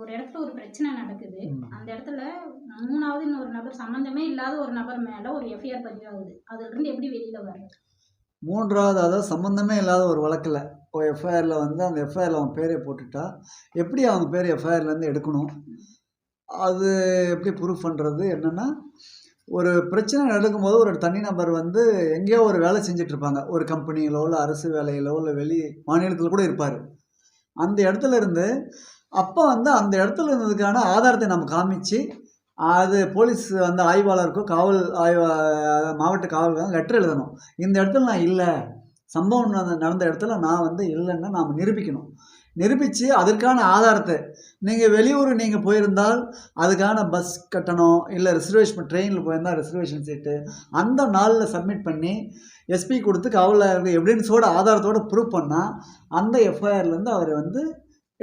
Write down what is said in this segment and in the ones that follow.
ஒரு இடத்துல ஒரு பிரச்சனை நடக்குது. அந்த இடத்துல மூணாவது இன்னொரு நபர் சம்மந்தமே இல்லாத ஒரு நபர் மேல ஒரு எஃப்ஐஆர் பதிவாகுது அதுல இருந்து எப்படி வெளியில வர்றது? மூன்றாவது அதாவது சம்மந்தமே இல்லாத ஒரு வழக்கில் ஒரு எஃப்ஐஆரில் வந்து அந்த எஃப்ஐஆரில் அவன் பேரை போட்டுட்டா எப்படி அவங்க பேர் எஃப்ஐஆர்லேருந்து எடுக்கணும்? அது எப்படி ப்ரூஃப் பண்ணுறது என்னென்னா ஒரு பிரச்சனை நடக்கும்போது ஒரு தனிநபர் வந்து எங்கேயோ ஒரு வேலை செஞ்சுட்டு இருப்பாங்க ஒரு கம்பெனியிலோ இல்லை அரசு வேலையிலோ இல்லை வெளி மாநிலத்தில் கூட இருப்பார். அந்த இடத்துல இருந்து அப்போ வந்து அந்த இடத்துல இருந்ததுக்கான ஆதாரத்தை நம்ம காமிச்சு அது போலீஸ் வந்து ஆய்வாளருக்கோ காவல் ஆய்வா மாவட்ட காவல் லெட்டர் எழுதணும். இந்த இடத்துல நான் இல்லை. சம்பவம் நடந்த- நடந்த இடத்துல நான் வந்து இல்லைன்னு நாம் நிரூபிக்கணும். நிரூபித்து அதற்கான ஆதாரத்தை நீங்கள் வெளியூர் நீங்கள் போயிருந்தால் அதுக்கான பஸ் கட்டணம் இல்லை ரிசர்வேஷன் ட்ரெயினில் போயிருந்தால் ரிசர்வேஷன் சீட்டு அந்த நாளில் சப்மிட் பண்ணி எஸ்பி கொடுத்து காவலர் எவிடன்ஸோட ஆதாரத்தோட ப்ரூவ் பண்ணால் அந்த எஃப்ஐஆர்லேருந்து அவரை வந்து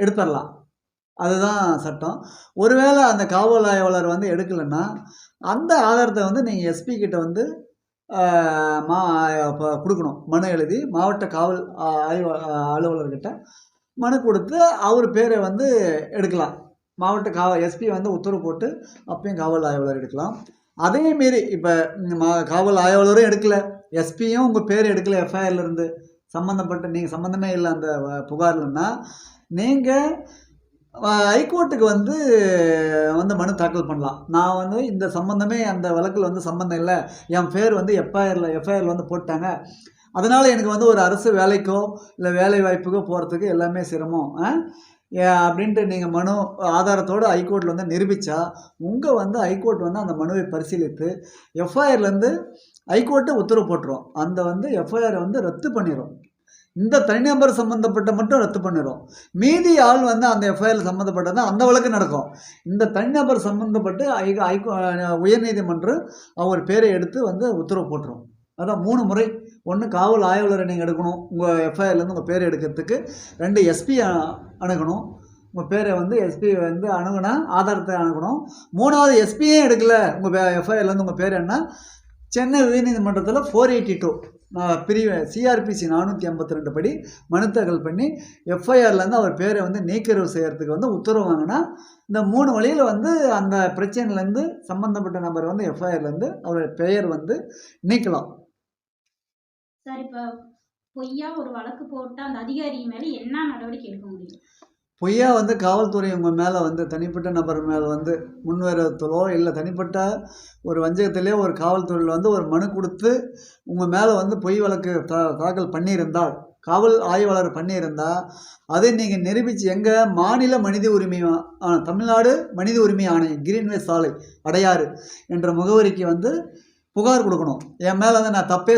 எடுத்துடலாம் அதுதான் சட்டம். ஒருவேளை அந்த காவல் ஆய்வாளர் வந்து எடுக்கலைன்னா அந்த ஆதாரத்தை வந்து நீங்கள் எஸ்பி கிட்ட வந்து மா இப்போ கொடுக்கணும். மனு எழுதி மாவட்ட காவல் ஆ- ஆய்வா அலுவலர்கிட்ட மனு கொடுத்து அவர் பேரை வந்து எடுக்கலாம். மாவட்ட காவ எஸ்பி வந்து உத்தரவு போட்டு அப்பயும் காவல் ஆய்வாளர் எடுக்கலாம். அதே மாரி இப்போ மா காவல் ஆய்வாளரும் எடுக்கலை. எஸ்பியும் உங்கள் பேர் எடுக்கலை எஃப்ஐஆர்லேருந்து சம்மந்தப்பட்ட நீங்கள் சம்மந்தமே இல்லை அந்த புகார்லன்னா நீங்கள் ஹைகோர்ட்டுக்கு வந்து வந்து மனு தாக்கல் பண்ணலாம். நான் வந்து இந்த சம்மந்தமே அந்த வழக்கில் வந்து சம்மந்தம் இல்லை. என் பேர் வந்து எஃப்ஐஆரில் எஃப்ஐஆரில் வந்து போட்டாங்க. அதனால் எனக்கு வந்து ஒரு அரசு வேலைக்கோ இல்லை வேலை வாய்ப்புக்கோ போகிறதுக்கு எல்லாமே சிரமம். அப்படின்ட்டு நீங்கள் மனு ஆதாரத்தோடு ஹைகோர்ட்டில் வந்து நிரூபித்தா உங்கள் வந்து ஹைகோர்ட் வந்து அந்த மனுவை பரிசீலித்து எஃப்ஐஆர்லேருந்து ஹைகோர்ட்டு உத்தரவு போட்டுரும். அந்த வந்து எஃப்ஐஆரை வந்து ரத்து பண்ணிடும் இந்த தனிநபர் சம்மந்தப்பட்ட மட்டும் ரத்து பண்ணிடும் மீதி ஆள் வந்து அந்த எஃப்ஐஆர் சம்மந்தப்பட்டது அந்த வழக்கு நடக்கும். இந்த தனிநபர் சம்மந்தப்பட்டு ஐ ஐகோ உயர்நீதிமன்றம் அவர் பேரை எடுத்து வந்து உத்தரவு போட்டுரும். அதான் மூணு முறை. ஒன்று காவல் ஆய்வாளரை நீங்கள் எடுக்கணும். உங்கள் எஃப்ஐஆர்லேருந்து உங்கள் பேரை எடுக்கிறதுக்கு. ரெண்டு எஸ்பி அணுகணும். உங்கள் பேரை வந்து எஸ்பி வந்து அணுகுனா ஆதாரத்தை அணுகணும். மூணாவது எஸ்பியே எடுக்கல. உங்கள் எஃப்ஐஆர்லேருந்து உங்கள் பேர் என்ன? சென்னை உயர்நீதிமன்றத்தில் ஃபோர் எயிட்டி டூ பிரிவு சிஆர்பிசி நானூற்றி ஐம்பத்தி ரெண்டு படி மனு தாக்கல் பண்ணி எஃப்ஐஆர்லேருந்து அவர் பேரை வந்து நீக்கிறவு செய்கிறதுக்கு வந்து உத்தரவு வாங்கினா இந்த மூணு வழியில் வந்து அந்த பிரச்சனையிலேருந்து சம்மந்தப்பட்ட நபர் வந்து எஃப்ஐஆர்லேருந்து அவருடைய பெயர் வந்து நீக்கலாம். சார் இப்போ பொய்யா ஒரு வழக்கு போட்டால் அந்த அதிகாரி மேலே என்ன நடவடிக்கை எடுக்க முடியும்? பொய்யா வந்து காவல்துறை உங்கள் மேலே வந்து தனிப்பட்ட நபர் மேலே வந்து முன்வரத்தலோ இல்லை தனிப்பட்ட ஒரு வஞ்சகத்திலே ஒரு காவல்துறையில் வந்து ஒரு மனு கொடுத்து உங்கள் மேலே வந்து பொய் வழக்கு தா தாக்கல் பண்ணியிருந்தால் காவல் ஆய்வாளர் பண்ணியிருந்தால் அதை நீங்கள் நிரூபித்து எங்கள் மாநில மனித உரிமை ஆ, தமிழ்நாடு மனித உரிமை ஆணையம் கிரீன்வே சாலை அடையாறு என்ற முகவரிக்கு வந்து புகார் கொடுக்கணும். என் மேலே வந்து நான் தப்பே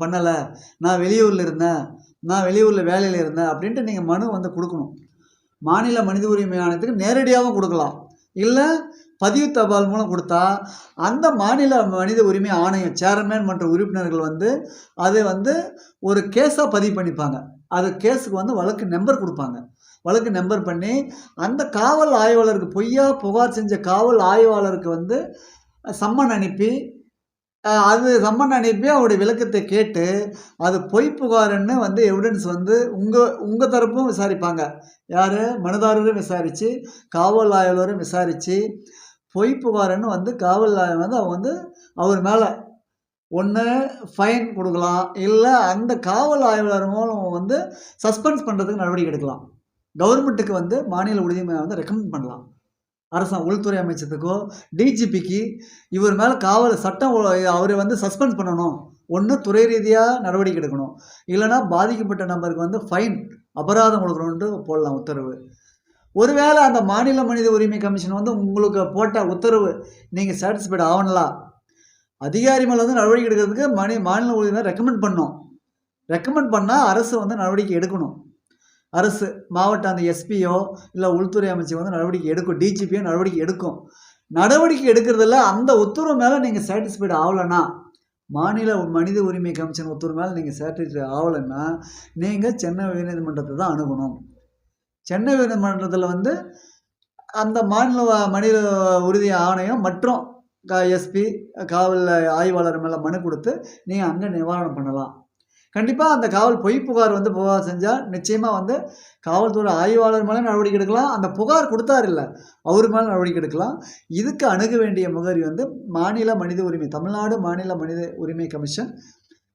பண்ணலை. நான் வெளியூரில் இருந்தேன். நான் வெளியூரில் வேலையில் இருந்தேன். அப்படின்ட்டு நீங்கள் மனு வந்து கொடுக்கணும். மாநில மனித உரிமை ஆணையத்துக்கு நேரடியாகவும் கொடுக்கலாம். இல்லை பதிவு தபால் மூலம் கொடுத்தா அந்த மாநில மனித உரிமை ஆணையம் சேர்மேன் மற்ற உறுப்பினர்கள் வந்து அதை வந்து ஒரு கேஸாக பதிவு பண்ணிப்பாங்க. அது கேஸுக்கு வந்து வழக்கு நம்பர் கொடுப்பாங்க. வழக்கு நம்பர் பண்ணி அந்த காவல் ஆய்வாளருக்கு பொய்யா புகார் செஞ்ச காவல் ஆய்வாளருக்கு வந்து சம்மன் அனுப்பி அது சம்மன் அனுப்பி அவருடைய விளக்கத்தை கேட்டு அது பொய் புகாருன்னு வந்து எவிடன்ஸ் வந்து உங்கள் உங்கள் தரப்பும் விசாரிப்பாங்க. யார்? மனுதாரரும் விசாரித்து காவல் ஆய்வாளரும் விசாரித்து பொய் புகாருன்னு வந்து காவல் ஆய்வு வந்து அவங்க வந்து அவர் மேலே ஒன்று ஃபைன் கொடுக்கலாம் இல்லை அந்த காவல் ஆய்வாளர் மூலம் வந்து சஸ்பென்ஸ் பண்ணுறதுக்கு நடவடிக்கை எடுக்கலாம். கவர்மெண்ட்டுக்கு வந்து மாநில உரிமை வந்து ரெக்கமெண்ட் பண்ணலாம். அரசாங்க உள்துறை அமைச்சத்துக்கோ டிஜிபிக்கு இவர் மேலே காவல் சட்டம் அவரை வந்து சஸ்பெண்ட் பண்ணணும். ஒன்று துறை ரீதியாக நடவடிக்கை எடுக்கணும். இல்லைன்னா பாதிக்கப்பட்ட நபருக்கு வந்து ஃபைன் அபராதம் கொடுக்கணுன்ட்டு போடலாம் உத்தரவு. ஒருவேளை அந்த மாநில மனித உரிமை கமிஷன் வந்து உங்களுக்கு போட்ட உத்தரவு நீங்கள் சாட்டிஸ்ஃபைட் ஆகலாம் அதிகாரி மேலே வந்து நடவடிக்கை எடுக்கிறதுக்கு மணி மாநில உரிமை ரெக்கமெண்ட் பண்ணோம் ரெக்கமெண்ட் பண்ணால் அரசு வந்து நடவடிக்கை எடுக்கணும். அரசு மாவட்ட அந்த எஸ்பியோ இல்லை உள்துறை அமைச்சர் வந்து நடவடிக்கை எடுக்கும். டிஜிபியோ நடவடிக்கை எடுக்கும். நடவடிக்கை எடுக்கிறதுல அந்த உத்தரவு மேலே நீங்கள் சாட்டிஸ்ஃபைடு ஆகலைன்னா மாநில மனித உரிமை கமிஷன் உத்தரவு மேலே நீங்கள் சாட்டிஸ்ஃபை ஆகலைன்னா நீங்கள் சென்னை உயர்நீதிமன்றத்தை தான் அணுகணும். சென்னை உயர்நீதிமன்றத்தில் வந்து அந்த மாநில மனித உறுதி ஆணையம் மற்றும் எஸ்பி காவல் ஆய்வாளர் மேலே மனு கொடுத்து நீங்கள் அங்கே நிவாரணம் பண்ணலாம். கண்டிப்பாக அந்த காவல் பொய் புகார் வந்து புகார் செஞ்சால் நிச்சயமாக வந்து காவல்துறை ஆய்வாளர் மேலே நடவடிக்கை எடுக்கலாம். அந்த புகார் கொடுத்தாரு இல்லை அவர் மேலே நடவடிக்கை எடுக்கலாம். இதுக்கு அணுக வேண்டிய முகவரி வந்து மாநில மனித உரிமை தமிழ்நாடு மாநில மனித உரிமை கமிஷன்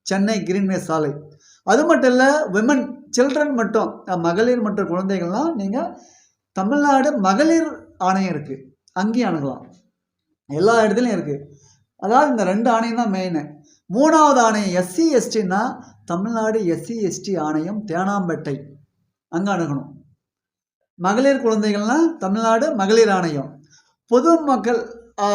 சென்னை கிரீன்வே சாலை. அது மட்டும் இல்லை விமன் சில்ட்ரன் மட்டும் மகளிர் மற்றும் குழந்தைகள்லாம் நீங்கள் தமிழ்நாடு மகளிர் ஆணையம் இருக்குது அங்கேயும் அணுகலாம். எல்லா இடத்துலையும் இருக்குது அதாவது இந்த ரெண்டு ஆணையம் தான் மெயின் மூணாவது ஆணையம் எஸ்சி எஸ்டின்னா தமிழ்நாடு எஸ்சி எஸ்டி ஆணையம் தேனாம்பேட்டை. அங்கே அணுகணும். மகளிர் குழந்தைகள்னா தமிழ்நாடு மகளிர் ஆணையம். பொதுமக்கள் மக்கள்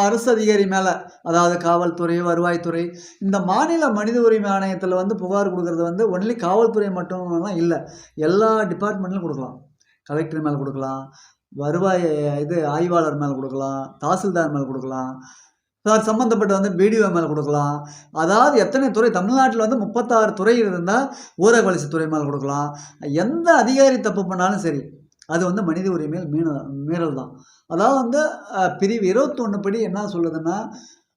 அரசு அதிகாரி மேலே அதாவது காவல்துறை வருவாய்த்துறை இந்த மாநில மனித உரிமை ஆணையத்தில் வந்து புகார் கொடுக்கறது வந்து ஒன்லி காவல்துறை மட்டும்லாம் இல்லை. எல்லா டிபார்ட்மெண்ட்லையும் கொடுக்கலாம். கலெக்டர் மேலே கொடுக்கலாம். வருவாய் இது ஆய்வாளர் மேலே கொடுக்கலாம். தாசில்தார் மேலே கொடுக்கலாம். அது சம்மந்தப்பட்ட வந்து பிடிஓ மேலே கொடுக்கலாம். அதாவது எத்தனை துறை தமிழ்நாட்டில் வந்து முப்பத்தாறு துறை இருந்தால் ஊரக வளர்ச்சித்துறை மேலே கொடுக்கலாம். எந்த அதிகாரி தப்பு பண்ணாலும் சரி அது வந்து மனித உரிமையில் மீன மீறல் தான் அதாவது வந்து பிரிவு இருபத்தொன்று படி என்ன சொல்லுதுன்னா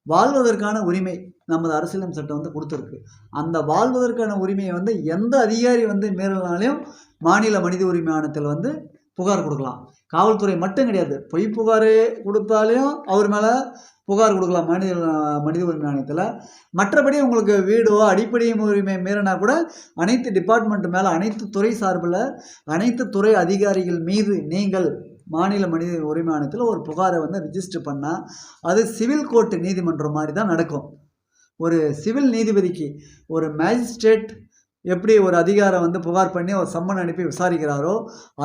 வாழ்வதற்கான உரிமை நமது அரசியலமைப்பு சட்டம் வந்து கொடுத்துருக்கு. அந்த வாழ்வதற்கான உரிமையை வந்து எந்த அதிகாரி வந்து மீறலனாலையும் மாநில மனித உரிமை ஆணையத்தில் வந்து புகார் கொடுக்கலாம். காவல்துறை மட்டும் கிடையாது. பொய் புகார் கொடுத்தாலையும் அவர் மேலே புகார் கொடுக்கலாம். மனித மனித உரிமை ஆணையத்தில். மற்றபடி உங்களுக்கு வீடோ அடிப்படை உரிமை மீறினா கூட அனைத்து டிபார்ட்மெண்ட் மேலே அனைத்து துறை சார்பில் அனைத்து துறை அதிகாரிகள் மீது நீங்கள் மாநில மனித உரிமை ஆணையத்தில் ஒரு புகாரை வந்து ரிஜிஸ்டர் பண்ணால் அது சிவில் கோர்ட் நீதிமன்றம் மாதிரி தான் நடக்கும். ஒரு சிவில் நீதிபதிக்கு ஒரு மேஜிஸ்ட்ரேட் எப்படி ஒரு அதிகாரம் வந்து புகார் பண்ணி ஒரு சம்மன் அனுப்பி விசாரிக்கிறாரோ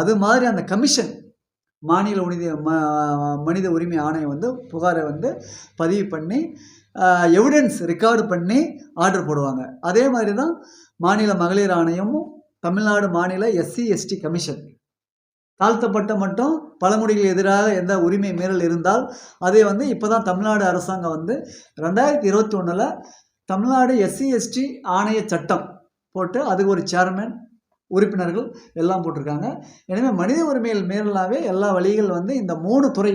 அது மாதிரி அந்த கமிஷன் மாநில உனித ம மனித உரிமை ஆணையம் வந்து புகாரை வந்து பதிவு பண்ணி எவிடன்ஸ் ரெக்கார்டு பண்ணி ஆர்டர் போடுவாங்க. அதே மாதிரி தான் மாநில மகளிர் ஆணையமும் தமிழ்நாடு மாநில எஸ்சி எஸ்டி கமிஷன். தாழ்த்தப்பட்ட மட்டும் பழமொழிகள் எதிராக எந்த உரிமை மீறல் இருந்தால் அதை வந்து இப்போ தான் தமிழ்நாடு அரசாங்கம் வந்து ரெண்டாயிரத்தி இருபத்தி ஒன்றில் தமிழ்நாடு எஸ்சி எஸ்டி ஆணைய சட்டம் போட்டு அதுக்கு ஒரு சேர்மேன் உறுப்பினர்கள் எல்லாம் போட்டிருக்காங்க. எனவே மனித உரிமைகள் மேலாவே எல்லா வழிகள் வந்து இந்த மூணு துறை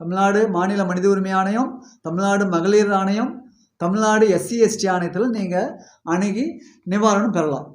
தமிழ்நாடு மாநில மனித உரிமை ஆணையம் தமிழ்நாடு மகளிர் ஆணையம் தமிழ்நாடு எஸ்சி எஸ்டி ஆணையத்தில் நீங்கள் அணுகி நிவாரணம் பெறலாம்.